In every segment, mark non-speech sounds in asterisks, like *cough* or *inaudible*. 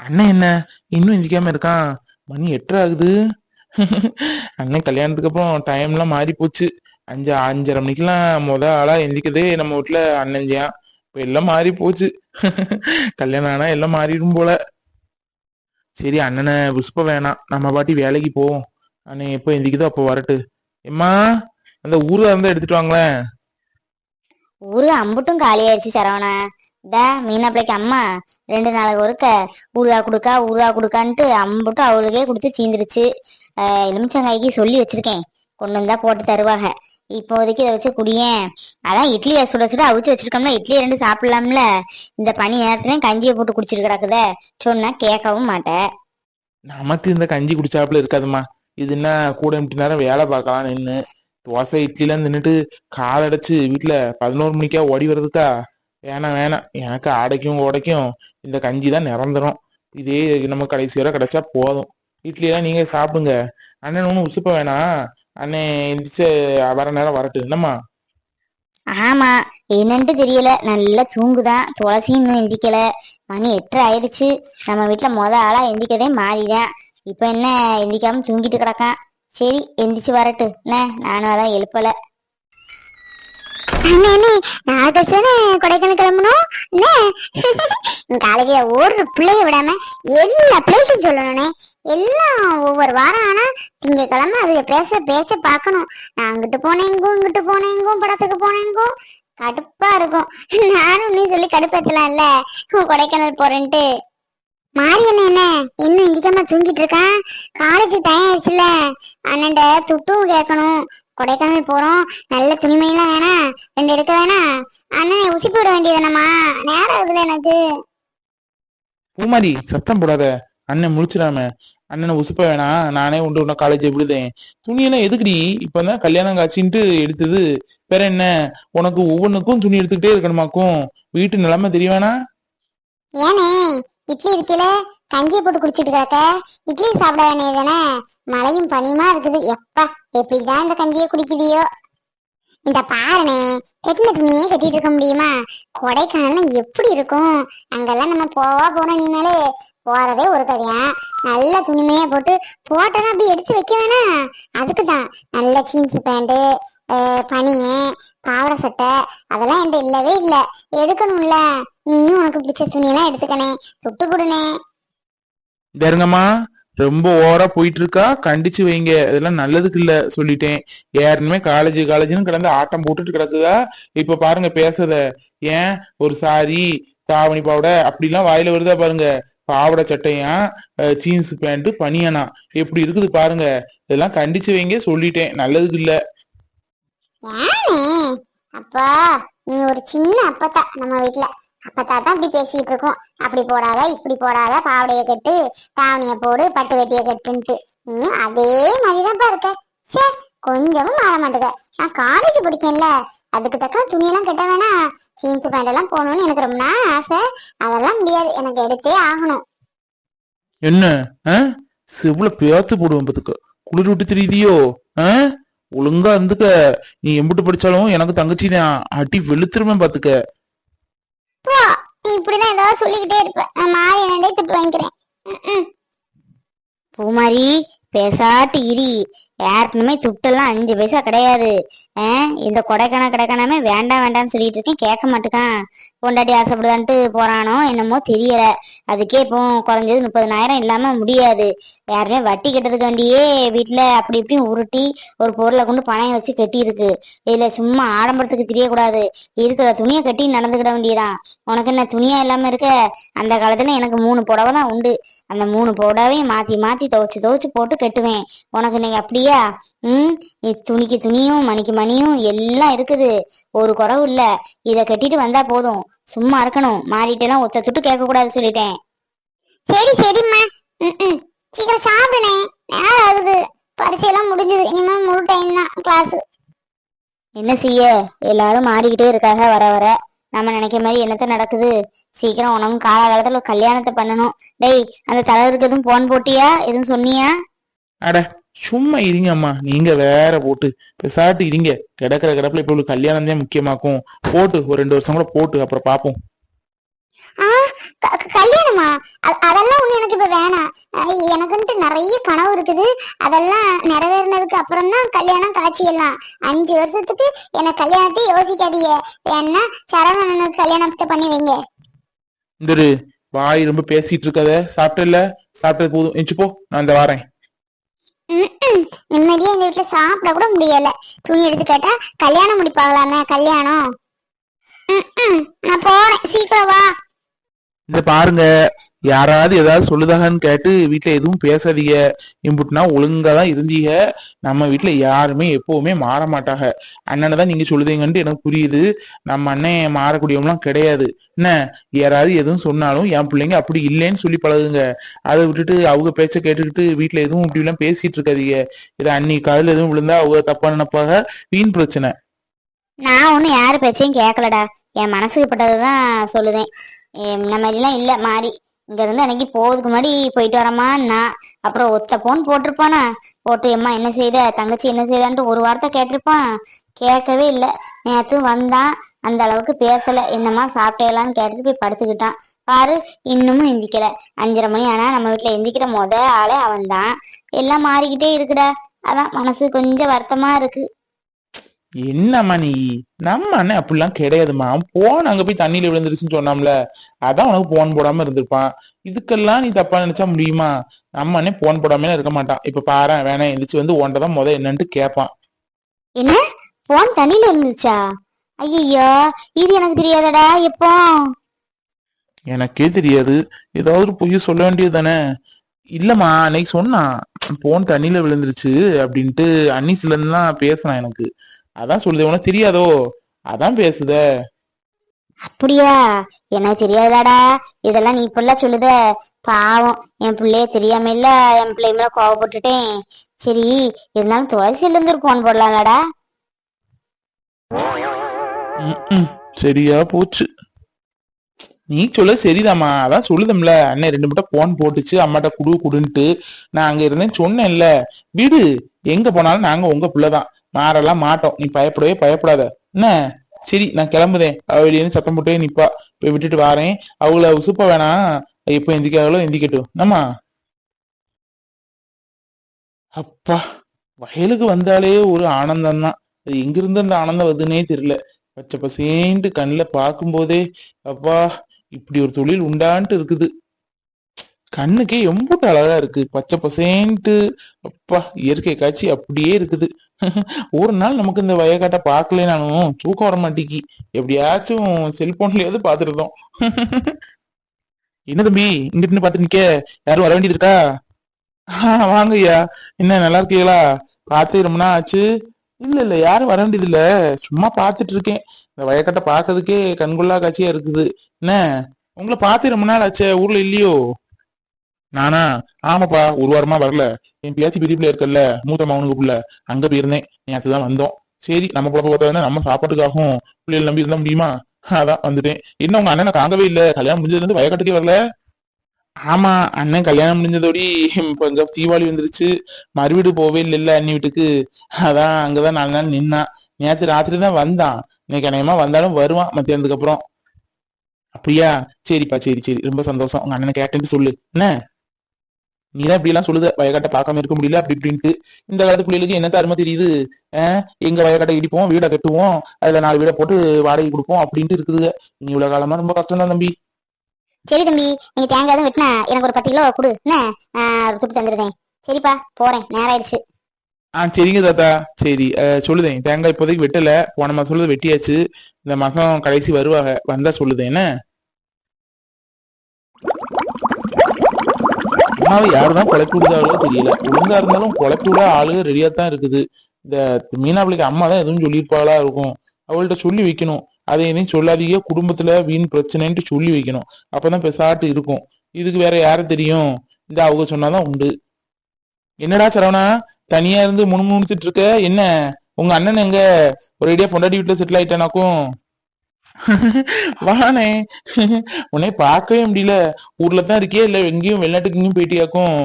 அண்ணன் என்ன? இன்னும் எந்திரிக்காம இருக்கான். மணி எட்டரை ஆகுது. அண்ணன் கல்யாணத்துக்கு அப்புறம் டைம் எல்லாம் மாறி போச்சு. அஞ்சு அஞ்சரை மணிக்கெல்லாம் முத ஆளா எந்திக்கதே நம்ம வீட்டுல அண்ணன் இப்ப எல்லாம் மாறி போச்சு. கல்யாணம் ஆனா எல்லாம் மாறிடும் போல. சரி அண்ணனை விசுப்ப வேணாம். நம்ம பாட்டி வேலைக்கு போவோம் அண்ணன் எப்போ எந்திரிக்குதோ அப்போ வரட்டு. எம்மா அந்த ஊர்ல இருந்தா எடுத்துட்டு வாங்களேன். ஊரு அம்புட்டும் காலியாயிருச்சு சரவணா. டா மீனா பிள்ளைக்கு அம்மா ரெண்டு நாளைக்கு ஒருக்க ஊறுகா கொடுக்கா ஊறுகா கொடுக்கான்ட்டு அம்புட்டு அவளுக்கே கொடுத்து சீந்துருச்சு எலுமிச்சங்காய்க்கு சொல்லி வச்சிருக்கேன். கொண்டு வந்தா போட்டு தருவாங்க இப்போதைக்கு இதை வச்சு குடியேன். அதான் இட்லியை சுட சுட அவிச்சு வச்சிருக்கோம்னா இட்லி ரெண்டு சாப்பிடலாம்ல. இந்த பனி நேரத்துலயும் கஞ்சியை போட்டு குடிச்சிட்டு கிடக்குதே. சொன்னா கேட்கவும் மாட்டேன் நமக்கு இந்த கஞ்சி குடிச்சாப்புல இருக்காதும்மா. இது என்ன கூட மணி நேரம் வேலை பார்க்கலாம் நின்று தோசை இட்லிலாம் தின்னுட்டு காலடைச்சு வீட்டுல பதினோரு மணிக்கா ஓடி வர்றதுக்கா? வேணாம் வேணாம். எனக்கு ஆடைக்கும் ஓடைக்கும் இந்த கஞ்சி தான் நிரந்தரம். இதே நம்ம கடைசி வரை கிடைச்சா போதும். இட்லி எல்லாம் நீங்க சாப்பிடுங்க. அண்ணன் ஒன்றும் உசுப்ப வேணாம். அண்ணன் எந்திரிச்சு வர நேரம் வரட்டு என்னம்மா? ஆமா. என்னன்ட்டு தெரியல. நல்லா தூங்குதான். துளசி இன்னும் எந்திக்கல. மணி எட்டு ஆயிடுச்சு. நம்ம வீட்டுல முத ஆளா எந்திக்கதே மாறிதான். இப்ப என்ன எந்திக்காம தூங்கிட்டு கிடக்கான். சரி எந்திரிச்சு வரட்டு என்ன நானும் அதான் எழுப்பலை. அண்ணே அண்ணே கொடைக்கானல் கிளம்பணும் என்ன ஒரு பிள்ளைய விடாம எல்லா பிள்ளைக்கும் சொல்லணும்னே எல்லாம் ஒவ்வொரு வாரம் ஆனா திங்கக்கிழமை அது பேச பேச பார்க்கணும். நான் அங்கிட்டு போனேங்கும் இங்கிட்டு போனேங்கும் படத்துக்கு போனேங்கும் கடுப்பா இருக்கும். நானும் நீ சொல்லி கடுப்பேத்தலாம்ல கொடைக்கானல் போறேன்ட்டு. மாரியண்ண என்ன? இன்னும் இந்திக்காம தூங்கிட்டு இருக்கான்? காலேஜ் டைம் ஆயிடுச்சுல. அண்ணன்ட துட்டும் கேட்கணும். கொடைக்கானல் போறோம். நல்ல துணிமணிலாம் வேணாம் ரெண்டு எடுக்க வேணாம் அண்ணனை உசிப்பி விட வேண்டியதுனம்மா நேரம் ஆகுதுல எனக்கு. பூமாரி சத்தம் போடாத. அண்ணன் முழிச்சிடாம. அண்ணனை உசுப்ப வேணாம் நானே உண்டு உன்ன காலேஜ் விடுதேன். துணியெல்லாம் எதுக்குடி? இப்பதான் கல்யாணம் காட்சின்ட்டு எடுத்தது. வேற என்ன? உனக்கு ஒவ்வொன்றுக்கும் துணி எடுத்துக்கிட்டே இருக்கணுமாக்கும். வீட்டு நிலைமை தெரிய வேணாம் ஏனே இட்லி இருக்கையில கஞ்சியை போட்டு குடிச்சிட்டு இருக்காக்க இட்லி சாப்பிட வேண்டியது தானே? மழையும் பனியுமா இருக்குது? எப்பா எப்படிதான் இந்த கஞ்சியை குடிக்குதியோ இந்த பாருனே கட்டின துணியே கட்டிட்டு இருக்க முடியுமா? கொடைக்கானல் எப்படி இருக்கும்? அங்கெல்லாம் நம்ம போவா போறோம் இனிமேலு. போறதே ஒரு கதையா? நல்ல துணிமையா போட்டு போட்டோன்னா அப்படி எடுத்து வைக்க வேணாம் அதுக்கு தான் நல்ல ஜீன்ஸ் பேண்ட்டு பனியன் பாவாடை சட்டை அதெல்லாம் என்கிட்ட இல்லவே இல்லை. எடுக்கணும்ல. நீயும் உனக்கு பிடிச்ச துணியெல்லாம் எடுத்துக்கணே. சுட்டு கொடுனே. தருங்கம்மா ரொம்ப ஓவரா போயிட்டு இருக்கா கண்டிச்சு வைங்க. இதெல்லாம் நல்லதுக்கு இல்ல சொல்லிட்டேன் ஏற்கனவே காலேஜ் காலேஜ்னு கிடந்து ஆட்டம் போட்டுட்டு கிடக்குதா? இப்ப பாருங்க பேசுறத. ஏன்? ஒரு சாரி தாவணி பாவடை அப்படிலாம் வாயில வருதா பாருங்க. பாவாடை சட்டையா? ஜீன்ஸ் பேண்ட் பனியனா? எப்படி இருக்குது பாருங்க. இதெல்லாம் கண்டிச்சு வைங்க சொல்லிட்டேன். நல்லதுக்கு இல்ல அப்பா நீ ஒரு சின்ன அப்பத்தா நம்ம வீட்டுல அப்பத்தா தான் இப்படி பேசிட்டு இருக்கோம். அப்படி போடாத இப்படி போடாத பாவடைய கட்டு தாவணிய போடு பட்டு வெட்டிய கட்டுன்ட்டு. நீ அதே மாதிரிதான்ப்பா இருக்க. சே கொஞ்சமும் மாற மாட்டேங்க நான் காலேஜ் படிக்கேன்ல. அதுக்கு தக்க துணியெல்லாம் கட்ட வேணாம். ஜீன்ஸ் பேண்ட் எல்லாம் போகணும்னு எனக்கு ரொம்ப நாள் ஆசை. அதெல்லாம் முடியாது. எனக்கு எடுத்தே ஆகணும். என்ன? செவ்வள பேத்து போடுவேன் பத்துக்கு குளிர் விட்டு தெரியுதியோ? ஒழுங்கா இருந்துக்க. நீ எம்பிட்டு படிச்சாலும் எனக்கு தங்கச்சி தான் அடி வெளுத்துருவேன் பாத்துக்க போ நீ இப்படிதான் ஏதாவது சொல்லிக்கிட்டே இருப்ப. நான் மாறி என்னடே திட்டு வாங்கிக்கிறேன். பூமாரி பேசாட்டு இரி. யாருக்குமே துட்டெல்லாம் அஞ்சு பைசா கிடையாது. ஆ, இந்த கொடைக்கான கொடைக்கானமே வேண்டாம் வேண்டாம்னு சொல்லிட்டு இருக்கேன். கேட்க மாட்டேக்கான். பொண்டாட்டி ஆசைப்படுதான்ட்டு போறானோ என்னமோ தெரியல. அதுக்கே இப்போ குறைஞ்சது முப்பதனாயிரம் இல்லாம முடியாது. யாருமே வட்டி கட்டுறதுக்காண்டியே வீட்டுல அப்படி இப்படி உருட்டி ஒரு பொருளை கொண்டு பணம் வச்சு கட்டி இருக்கு இதுல சும்மா ஆடம்பரத்துக்கு தெரியக்கூடாது. இருக்கிற துணியை கட்டி நடந்துக்கிட வேண்டியதான் உனக்கு என்ன துணியா இல்லாம இருக்க? அந்த காலத்துல எனக்கு மூணு புடவை தான் உண்டு. அந்த மூணு புடவையும் மாத்தி மாத்தி துவைச்சு துவைச்சு போட்டு கட்டுவேன். உனக்கு நீங்க அப்படியே ம் இது துணிக்கு துணியும் மணிக்கு மணியும் எல்லாம் இருக்குது. ஒரு குறவு இல்ல. இத கட்டிட்டு வந்தா போதும். சும்மா இருக்கணும். மாறிட்டெல்லாம் ஒத்த துட்டு கேட்க கூடாது சொல்லிட்டேன். சரி சரிம்மா. ம், ம். சீக்கிரம் சாப்பிடுனே. நேரம் ஆகுது. பரீட்சையெல்லாம் முடிஞ்சது. இனிமே முழு டைம் தான் கிளாஸ் என்ன செய்ய? எல்லாரும் மாறிக்கிட்டே இருக்காக வர வர. நம்ம நினைக்கிற மாதிரி என்னத்த நடக்குது? சீக்கிரம் உனக்கும் காலகாலத்துல கல்யாணத்தை பண்ணணும். டேய் அந்த தலைவருக்கு எதுவும் போன் போட்டியா? எதுவும் சொன்னியா? அட சும்மா இருங்க அம்மா. நீங்க வேற போட்டு பெசாட்டு இருங்க. கிடக்கிற கிடப்புல இப்ப இவ்வளவு கல்யாணம் தான் முக்கியமாக்கும். போட்டு ஒரு ரெண்டு வருஷம் கூட போட்டு அப்புறம் பாப்போம். கல்யாணமா? அதெல்லாம் ஒண்ணு எனக்கு இப்ப வேணாம். எனக்குன்ட்டு நிறைய கனவு இருக்குது. அதெல்லாம் நிறைவேறினதுக்கு அப்புறம் தான் கல்யாணம் காட்சி எல்லாம் அஞ்சு வருஷத்துக்கு எனக்கு கல்யாணத்தை யோசிக்காதீங்க. வேணா சரவணனுக்கு கல்யாணத்தை பண்ணி வைங்க. இந்த வாய் ரொம்ப பேசிட்டு இருக்காத. சாப்பிட்டல? சாப்பிட்டது போதும். எஞ்சி போ. நான் இந்த வாரேன். நிம்மதியா இந்த வீட்டுல சாப்பிட கூட முடியல. துணி எடுத்து கேட்டா கல்யாணம் முடிப்பாங்களாமே கல்யாணம். நான் போறேன். சீக்கிரம் வா. இந்த பாருங்க. யாராவது ஏதாவது சொல்லுதாகன்னு கேட்டு வீட்டில் எதுவும் பேசாதீங்க. இம்புட்னா ஒழுங்கா தான் இருந்தீங்க. நம்ம வீட்டில் யாருமே எப்போவுமே மாற மாட்டாங்க. அண்ணனை தான் நீங்க சொல்லுதீங்கன்ட்டு எனக்கு புரியுது. நம்ம அண்ணன் மாறக்கூடியவங்களாம் கிடையாது. என்ன? யாராவது எதுவும் சொன்னாலும் என் பிள்ளைங்க அப்படி இல்லைன்னு சொல்லி பழகுங்க. அதை விட்டுட்டு அவங்க பேச்சை கேட்டுக்கிட்டு வீட்டில் எதுவும் இப்படிலாம் பேசிட்டு இருக்காதீங்க. இதை அன்னி காதில் எதுவும் விழுந்தா அவங்க தப்பா நினைப்பாக வீண் பிரச்சனை. நான் ஒன்றும் யார் பேச்சையும் கேட்கலடா. என் மனசுக்கு பட்டதுதான் சொல்லுதேன். நம்ம எல்லாம் இல்லை. மாறி. இங்க இருந்து அன்னைக்கு போறதுக்கு முன்னாடி போயிட்டு வரமா நான் அப்புறம் ஒத்த போன் போட்டிருப்பானா? போட்டு எம்மா என்ன செய்த? தங்கச்சி என்ன செய்தான்ட்டு ஒரு வார்த்தை கேட்டிருப்பான்? கேட்கவே இல்லை. நேற்று வந்தான் அந்த அளவுக்கு பேசல. என்னம்மா சாப்பிட்டேலான்னு கேட்டுட்டு போய் படுத்துக்கிட்டான். பாரு இன்னமும் எந்திக்கல. அஞ்சரை மணி ஆனா நம்ம வீட்டுல எந்திக்கிற முத ஆளே அவன் தான் எல்லாம் மாறிக்கிட்டே இருக்குடா. அதான் மனசு கொஞ்சம் வருத்தமா இருக்கு. என்னம்மா நீ நம்ம அண்ணன் அப்படிலாம் கிடையாதும்மா. போன் அங்க போய் தண்ணியில விழுந்துருச்சுன்னு சொன்னாம்ல. அதான் உனக்கு போன் போடாம இருந்திருப்பான். இதுக்கெல்லாம் நீ தப்பா நினைச்சா முடியுமா? நம்ம அண்ணன் போன் போடாம இருக்க மாட்டான். இப்ப பாரு வேணாம் எந்திரிச்சு வந்து உன்கிட்ட தான் முத என்னன்ட்டு கேட்பான் என்ன? போன் தண்ணியில இருந்துச்சா ஐயோ இது எனக்கு தெரியாதடா எப்போ? எனக்கே தெரியாது. ஏதாவது பொய்ய சொல்ல வேண்டியது தானே இல்லம்மா அன்னைக்கு சொன்னான் போன் தண்ணியில விழுந்துருச்சு அப்படின்ட்டு. அன்னிஸ்ல இருந்துலாம் பேசினான் எனக்கு. அதான் சொல்லுது உனக்கு தெரியாதோ? அதான் பேசுத. அப்படியா? எனக்கு தெரியாதாடா. இதெல்லாம் நீ இப்பெல்லாம் சொல்லுத. பாவம் என் பிள்ளைய தெரியாம இல்ல. என் பிள்ளை மேல கோவப்பட்டுட்டேன். சரி இருந்தாலும் துளசியில இருந்து போன் போடலாம்லடா. சரியா போச்சு. நீ சொல்ல சரிதாம்மா. அதான் சொல்லுதம்ல. அண்ணன் ரெண்டு மட்டும் போன் போட்டுச்சு. அம்மாட்ட குடு குடுன்ட்டு. நான் அங்க இருந்தேன்னு சொன்னேன்ல. வீடு எங்க போனாலும் நாங்க உங்க பிள்ளைதான். மாறலாம் மாட்டோம். நீ பயப்படவே பயப்படாத. என்ன? சரி நான் கிளம்புதேன் அவ சத்தம் போட்டே நிப்பா. போய் விட்டுட்டு வாரேன். அவங்கள உசுப்ப வேணாம் எப்ப எந்திக்காங்களோ எந்திக்கட்டும் என்னம்மா? அப்பா வயலுக்கு வந்தாலே ஒரு ஆனந்தம் தான் அது எங்கிருந்து அந்த ஆனந்தம் வருதுன்னே தெரியல. பச்சை பசேன்ட்டு கண்ணுல பார்க்கும்போதே அப்பா இப்படி ஒரு தொழில் உண்டான்ட்டு இருக்குது. கண்ணுக்கே எம்பூட்டு அழகா இருக்கு. பச்சை பசேன்ட்டு அப்பா இயற்கை காட்சி அப்படியே இருக்குது. *laughs* ஒரு நாள் நமக்கு இந்த வயக்காட்டை பார்க்கலனாலும் தூக்கம் வர மாட்டேங்கி. எப்படியாச்சும் செல்போன்லயாவது பாத்துருந்தோம் *laughs* என்ன தம்பி இங்கிட்டு பாத்து நிக்க? யாரும் வர வேண்டியது இருக்கா? வாங்க ஐயா என்ன நல்லா இருக்கீங்களா? பார்த்து ரொம்ப நாள் ஆச்சு. இல்ல இல்ல யாரும் வர வேண்டியது இல்ல. சும்மா பாத்துட்டு இருக்கேன். இந்த வயக்காட்டை பாக்குறதுக்கே கண்கொள்ளா காட்சியா இருக்குது. என்ன? உங்களை பார்த்து ரொம்ப நாள் ஆச்சே ஊர்ல இல்லையோ? நானா ஆமாப்பா ஒரு வாரமா வரல. என் பியாச்சி பிரிப்புல இருக்கல்ல மூத்த மகனுக்கு புள்ள. அங்க போயிருந்தேன். நேற்று தான் வந்தோம். சரி நம்ம குழப்ப பார்த்தா நம்ம சாப்பாட்டுக்காகவும் பிள்ளைகள் நம்பி இருந்தா முடியுமா? அதான் வந்துட்டேன். என்ன உங்க அண்ணனை தாங்கவே இல்ல. கல்யாணம் முடிஞ்சதுல இருந்து வயக்காட்டுக்கே வரல? ஆமா அண்ணன் கல்யாணம் முடிஞ்சதோடி கொஞ்சம் தீபாவளி வந்துருச்சு. மறுவீடு போவே இல்லைல்ல அண்ணி வீட்டுக்கு. அதான் அங்கதான் நாலு நாள் நின்னான் நேற்று ராத்திரி தான் வந்தான். இன்னைக்கு அநேகமா வந்தாலும் வருவான் மத்தியானதுக்கு அப்புறம். அப்படியா? சரிப்பா சரி சரி. ரொம்ப சந்தோஷம். உங்க அண்ணனை கேட்டேன்னு சொல்லு. என்ன? நீதான் இப்படி எல்லாம் சொல்லுத வயக்காட்டை பார்க்காம இருக்க முடியல அப்படி இப்படின்ட்டு. இந்த காலத்து பிள்ளைகளுக்கு என்ன அருமை தெரியுது? எங்க வயக்காட்டை இடிப்போம் வீடை கட்டுவோம் அதுல நாலு வீடை போட்டு வாடகை கொடுப்போம் அப்படின்ட்டு இருக்குதுங்க நீ இவ்வளவு காலமா ரொம்ப கஷ்டம் தான் தம்பி. சரி தம்பி நீ தேங்காய் எதுவும் வெட்டினா எனக்கு ஒரு பத்து கிலோ கொடு என்ன? துட்டு தந்துடுறேன். சரிப்பா போறேன் நேரம் ஆயிடுச்சு. ஆ சரிங்க தாத்தா. சரி சொல்லுதேன் தேங்காய் இப்போதைக்கு வெட்டல போன மாசம் சொல்லுது வெட்டியாச்சு. இந்த மாசம் கடைசி வருவாங்க வந்தா சொல்லுதேன் என்ன? அம்மாவை யாருதான் குழப்பி விடுதாங்களோ தெரியல. ஒழுங்கா இருந்தாலும் குழப்பி விட ஆளுங்க ரெடியா தான் இருக்குது. இந்த மீனாப்பிள்ளைக்கு அம்மா தான் எதுவும் சொல்லியிருப்பாளா இருக்கும். அவள்கிட்ட சொல்லி வைக்கணும். அதை எதையும் சொல்லாதீங்க. குடும்பத்துல வீண் பிரச்சனைன்ட்டு சொல்லி வைக்கணும். அப்பதான் பெசாட்டு இருக்கும். இதுக்கு வேற யாரு தெரியும்? இந்த அவங்க சொன்னாதான் உண்டு. என்னடா சரவணா? தனியா இருந்து முணுமுணுத்துட்டு இருக்க? என்ன? உங்க அண்ணன் எங்க? ஒரேடியா பொண்டாட்டி வீட்டுல செட்டில் ஆயிட்டானாக்கும்? வானே உன்னை பார்க்கவே முடியல. ஊர்ல தான் இருக்கியா இல்ல எங்கேயும் வெளிநாட்டுக்கு எங்கேயும் போயிட்டியாக்கும்?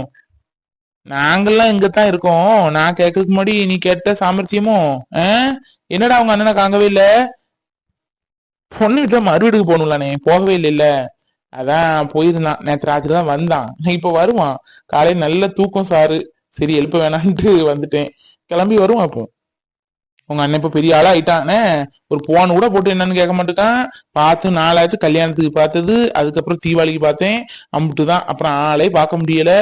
நாங்கெல்லாம் இங்க தான் இருக்கோம். நான் கேட்கறதுக்கு முன்னாடி நீ கேட்ட சாமர்த்தியமோ? ஆஹ் என்னடா உங்க அண்ணனை காங்கவே இல்ல? பொண்ணு வீட்டுல மறு வீட்டுக்கு போகணும்லானே. போகவே இல்லைல்ல அதான் போயிருந்தான். நேற்று ராத்திரி தான் வந்தான். இப்ப வருவான். காலையில நல்ல தூக்கம் சாரு சரி எழுப்ப வேணான்ட்டு வந்துட்டேன். கிளம்பி வருவான் அப்போ உங்க அண்ணன் இப்ப பெரிய ஆளா ஆயிட்டானே ஒரு போன் கூட போட்டு என்னன்னு கேட்க மாட்டேக்கான் பார்த்து நாளாச்சு கல்யாணத்துக்கு பார்த்தது அதுக்கப்புறம் தீபாவளிக்கு பார்த்தேன் அம்பிட்டுதான். அப்புறம் ஆளே பார்க்க முடியல.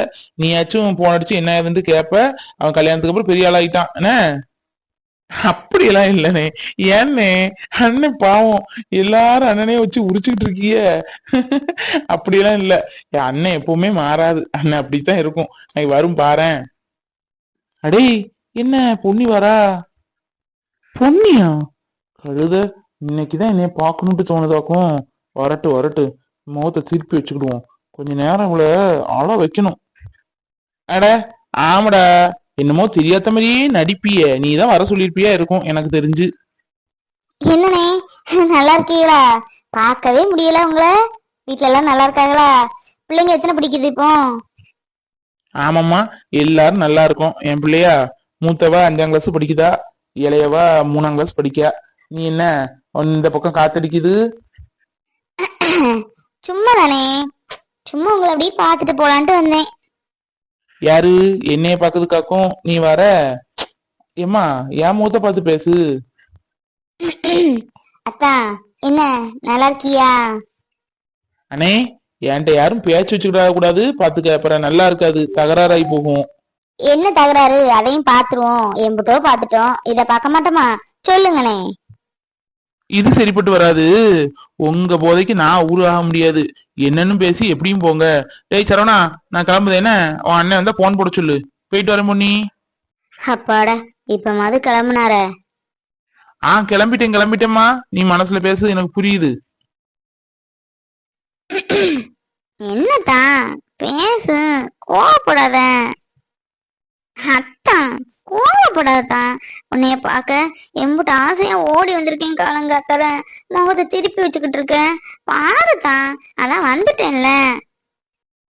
நீயாச்சும் போன் அடிச்சு என்ன ஏதுன்ட்டு கேப்ப. அவன் கல்யாணத்துக்கு அப்புறம் பெரிய ஆளா ஆயிட்டான் என்ன அப்படியெல்லாம் இல்லனே ஏன்னே அண்ணன் பாவம். எல்லாரும் அண்ணனே வச்சு உரிச்சுக்கிட்டு இருக்கிய. அப்படியெல்லாம் இல்ல. என் அண்ணன் எப்பவுமே மாறாது. அண்ணன் அப்படித்தான் இருக்கும். நான் வரும் பாரேன். அடே என்ன பொன்னி வரா? பொன்னியா? கழுத இன்னைக்குதான் என்னைய பார்க்கணும்ட்டு தோணுதாக்கும். வரட்டு வரட்டு. முகத்தை திருப்பி வச்சுக்கிடுவோம். கொஞ்ச நேரம் இவள ஆள வைக்கணும். அட ஆமாடா. என்னமோ தெரியாத மாதிரியே நடிப்பிய. நீ தான் வர சொல்லிருப்பியா இருக்கும் எனக்கு தெரிஞ்சு. என்னண்ணே? நல்லா இருக்கீங்களா? பார்க்கவே முடியல உங்களை. வீட்ல எல்லாம் நல்லா இருக்காங்களா? பிள்ளைங்க எத்தனை பிடிக்குது இப்போ? ஆமாம்மா எல்லாரும் நல்லா இருக்கும். என் பிள்ளையா மூத்தவ அஞ்சாம் கிளாஸ் படிக்குதா? இளையவா மூணாம் கிளாஸ் படிக்கா? நீ என்ன? இந்த பக்கம் காத்தடிக்குது? *clears throat* சும்மா தானே சும்மா உங்களை அப்படியே பார்த்துட்டு போலான்ட்டு வந்தேன். யாரு? என்னைய பாக்குறதுக்காக்கும் நீ வர. ஏம்மா என் மூத்த பார்த்து பேசு. *clears throat* அத்தா என்ன? நல்லா இருக்கியா? அண்ணே என்கிட்ட யாரும் பேச்சு வச்சுக்கிட கூடாது பாத்துக்க அப்புறம் நல்லா இருக்காது. தகராறாയി போகும். என்ன தகராறு? அதையும் பாத்துருவோம். எம்புட்டோ பாத்துட்டோம். இத பார்க்க மாட்டோமா? சொல்லுங்கண்ணே. இது சரிப்பட்டு வராது. உங்க போதைக்கு நான் ஊராக முடியாது. என்னன்னு பேசி எப்படியும் போங்க. டேய் சரவணா நான் கிளம்புது என்ன? உன் அண்ணன் வந்தா போன் போட சொல்லு. போயிட்டு வரேன் பொண்ணி அப்பாடா இப்ப மது கிளம்புனார? ஆ கிளம்பிட்டேன் கிளம்பிட்டேம்மா. நீ மனசுல பேசு எனக்கு புரியுது. *clears throat* என்னத்தான்? பேசு. கோவப்படாத. அத்தான். கோவப்படாதான் உன்னைய பார்க்க எம்புட்டு ஆசையா ஓடி வந்திருக்கேன் காலங்காத்தால முகத்தை திருப்பி வச்சுக்கிட்டு இருக்கேன் பாருதான் அதான் வந்துட்டேன்ல.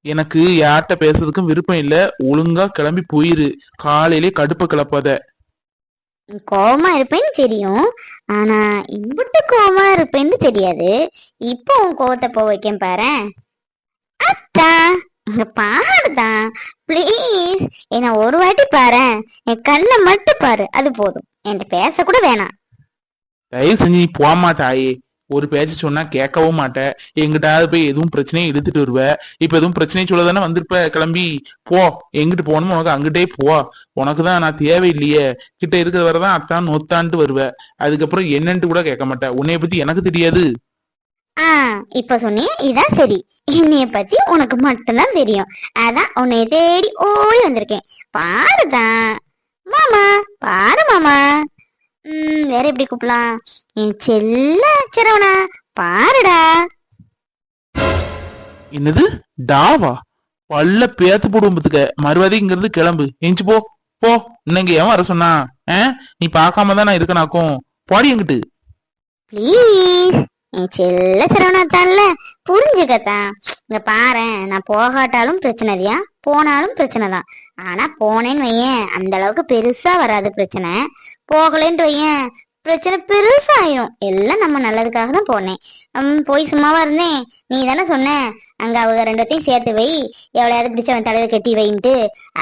எனக்கு யார்கிட்ட பேசுறதுக்கும் விருப்பம் இல்ல. ஒழுங்கா கிளம்பி போயிரு. காலையிலே கடுப்ப கிளப்பாத. கோவமா இருப்பேன்னு தெரியும். ஆனா இம்புட்டு கோவமா இருப்பேன்னு தெரியாது. இப்போ உன் கோவத்தை போ வைக்கேன் பாரேன். அத்தா. இங்க பாருதான் ப்ளீஸ் என்ன ஒரு வாட்டி பாரு. என் கண்ணை மட்டும் பாரு. அது போதும். என்கிட்ட பேச கூட வேணாம். தயவு செஞ்சு நீ போமா தாயே. ஒரு பேச்சு சொன்னா கேட்கவும் மாட்டேன் எங்கிட்டாவது போய் எதுவும் பிரச்சனையை இழுத்துட்டு வருவ. இப்ப எதுவும் பிரச்சனை சொல்ல தானே வந்திருப்ப கிளம்பி. போ. எங்கிட்டு போகணுமோ உனக்கு அங்கிட்டே போ. உனக்கு தான் நான் தேவையில்லையே. கிட்ட இருக்கிற வரதான் அத்தான் நொத்தான்ட்டு வருவ. அதுக்கப்புறம் என்னன்ட்டு கூட கேட்க மாட்டேன் உன்னைய பத்தி எனக்கு தெரியாது. ஆ இப்ப சொன்னியே இதான் சரி. என்னைய பத்தி உனக்கு மட்டும்தான் தெரியும். அதான் உன்னைய தேடி ஓடி வந்திருக்கேன். பாருதான். மாமா பாரு மாமா. ம் வேற எப்படி கூப்பிடலாம்? என் செல்ல சரவணா பாருடா. என்னது? டாவா? பல்ல பேத்து போடுவோம் பத்துக்க மறுவாதிங்கிறது கிளம்பு. எஞ்சி போ. போ. இன்னங்க ஏன் வர சொன்னா? நீ பார்க்காம தான் நான் இருக்கனாக்கும். பாடி எங்கிட்டு. ப்ளீஸ் செல்ல சரவணா புரிஞ்சுக்கத்தான். இங்க பாரேன் நான் போகாட்டாலும் பிரச்சனை இல்லையா? போனாலும் பிரச்சனை தான். ஆனா போனேன்னு வையேன் அந்த அளவுக்கு பெருசா வராது பிரச்சனை. போகலன்னு வையேன் பிரச்சனை பெருசாயிரும். எல்லாம் நம்ம நல்லதுக்காக தான் போனேன். ம், போய் சும்மாவா இருந்தேன். நீ தானே சொன்ன. அங்க அவங்க ரெண்டத்தையும் சேர்த்து வை. எவ்வளையாவது பிடிச்சவன் தலையில கட்டி வைன்ட்டு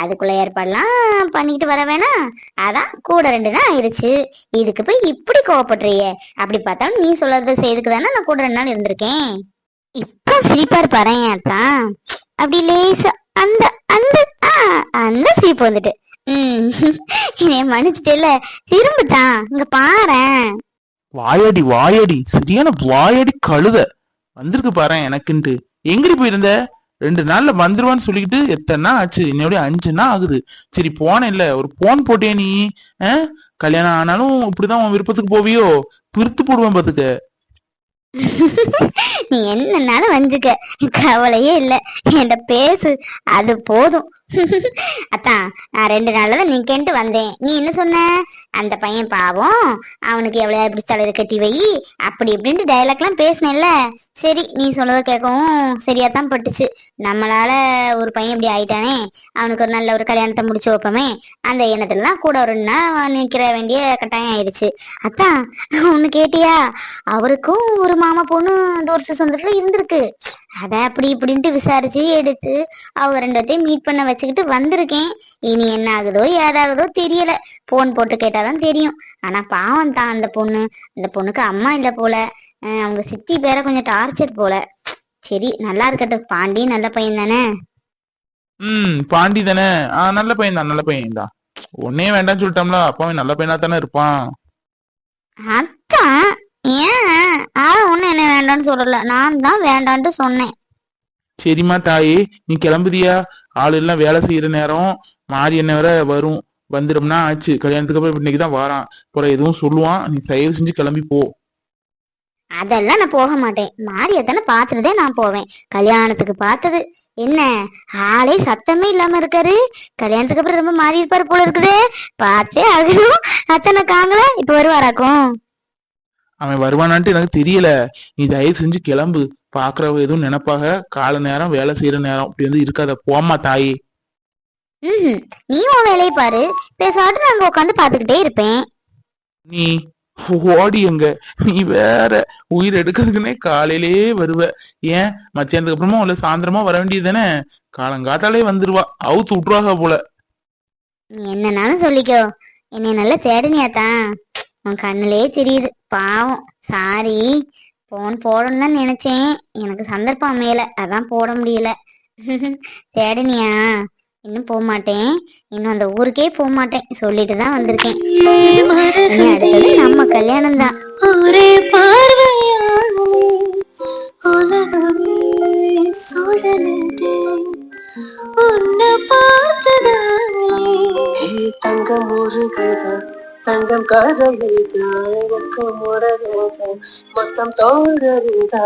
அதுக்குள்ள ஏற்பாடுலாம் பண்ணிக்கிட்டு வர வேணாம். அதான் கூட ரெண்டு நாள் ஆயிடுச்சு. இதுக்கு போய் இப்படி கோவப்படுறியே? அப்படி பார்த்தாலும் நீ சொல்றது செய்துக்கு தானே நான் கூட ரெண்டு நாள் இருந்திருக்கேன். இப்போ சிரிப்பார் பாரு அத்தான் அப்படி லேசா அந்த அந்த ஆ, அந்த சிரிப்பு வந்துட்டு. என்னைய மன்னிச்சிட்டேல திரும்பிட்டான் இங்க பாரேன் வாயாடி வாயாடி. சரியான வாயாடி கழுத. வந்திருக்கு பாரு எனக்குன்ட்டு. எங்கடி போயிருந்த? ரெண்டு நாள்ல வந்துருவான்னு சொல்லிக்கிட்டு எத்தனை நாள் ஆச்சு? என்னோட அஞ்சு நாள் ஆகுது. சரி போனேன் இல்ல ஒரு போன் போட்டியா நீ? கல்யாணம் ஆனாலும் இப்படிதான் உன் விருப்பத்துக்கு போவியோ? பிரித்து போடுவேன் பாத்துக்க. நீ என்னன்னாலும் வஞ்சுக்க. கவலையே இல்ல. என்கிட்ட பேசு. அது போதும். அத்தான் நான் ரெண்டு நாள்ல தான் நீக்கேன்ட்டு வந்தேன். நீ என்ன சொன்ன? அந்த பையன் பாவம். அவனுக்கு எவ்வளவு பிடிச்ச தலையில கட்டி வை. அப்படி இப்படின்ட்டு எல்லாம் பேசினேன்ல. சரி நீ சொல்றத கேட்கவும் சரியா தான் பட்டுச்சு. நம்மளால ஒரு பையன் இப்படி ஆயிட்டானே. அவனுக்கு ஒரு நல்ல ஒரு கல்யாணத்தை முடிச்சு வைப்போமே. அந்த எண்ணத்துல தான் கூட ஒரு நாள் நிக்கிற வேண்டிய கட்டாயம் ஆயிடுச்சு. அத்தான் ஒண்ணு கேட்டியா? அவருக்கும் ஒரு மாமா பொண்ணு தூரத்து சொந்தத்துல இருந்திருக்கு. அத அப்படி இப்படின்ட்டு விசாரிச்சு எடுத்து அவங்க ரெண்டத்தையும் மீட் பண்ண வச்சுக்கிட்டு வந்திருக்கேன். இனி என்ன ஆகுதோ ஏதாகுதோ தெரியல. போன் போட்டு கேட்டாதான் தெரியும். ஆனா பாவம் தான் அந்த பொண்ணு. அந்த பொண்ணுக்கு அம்மா இல்ல போல. அவங்க சித்தி பேர கொஞ்சம் டார்ச்சர் போல. சரி நல்லா இருக்கட்டும். பாண்டி நல்ல பையன் தானே? ம் பாண்டி தானே? ஆ நல்ல பையன் தான் நல்ல பையன் தான். உன்னே வேண்டாம்னு சொல்லிட்டோம்ல அப்பாவே நல்ல பையனா தானே இருப்பான். அதான். ஏன் ஆனா ஒண்ணு என்ன வேண்டாம்னு சொல்லல. நான் தான் வேண்டான்ட்டு சொன்னேன். சரிம்மா தாயே நீ கிளம்புதியா ஆள் எல்லாம் வேலை செய்யற நேரம் மாறி என்ன வேற வரும். வந்துடும்னா ஆச்சு. கல்யாணத்துக்கு அப்புறம் இன்னைக்கு தான் வாரான். அப்புறம் எதுவும் சொல்லுவான். நீ தயவு செஞ்சு கிளம்பி போ. அதெல்லாம் நான் போக மாட்டேன். மாரியத்தானே பார்த்துட்டுதே நான் போவேன். கல்யாணத்துக்கு பார்த்தது என்ன? ஆளே சத்தமே இல்லாம இருக்காரு. கல்யாணத்துக்கு அப்புறம் ரொம்ப மாறி இருப்பாரு போல இருக்குதே. பார்த்தே ஆகணும். அத்தனை காங்கல இப்ப வருவாராக்கும்? அவன் வருவானான்ட்டு எனக்கு தெரியல. நீ தயவு செஞ்சு கிளம்பு. பாக்குறவங்க எதுவும் நினைப்பாக? கால நேரம் வேலை செய்யற நேரம். அப்படி வந்து இருக்காத. போம்மா தாயே. ம் நீ உன் வேலையை பாரு. பேசாட்டு நாங்க உட்காந்து பாத்துக்கிட்டே இருப்பேன். நீ ஓடி எங்க? நீ வேற உயிர் எடுக்கிறதுக்குன்னே காலையிலேயே வருவ. ஏன்? மத்தியானத்துக்கு அப்புறமா உள்ள சாயந்தரமா வர வேண்டியது தானே? காலங்காத்தாலே வந்துருவா. அவுத்து விட்டுருவாங்க போல. நீ என்னன்னாலும் சொல்லிக்கோ. என்னை நல்லா தேடினியாத்தான். உன் கண்ணுலயே தெரியுது. பாவம். சாரி போன் போடணும்னு தான் நினைச்சேன். எனக்கு சந்தர்ப்பம் அமையல. அதான் போட முடியல. *laughs* தேடனியா? இன்னும் போக மாட்டேன். இன்னும் அந்த ஊருக்கே போக மாட்டேன். சொல்லிட்டு தான் வந்திருக்கேன். இனி அடுத்தது நம்ம கல்யாணம் தான். ஒரே பார்வையாலே தங்கம் ஒரு கதை? தங்கம் முருகுதா தங்கம் கரையுதா மொத்தம் தோடுதா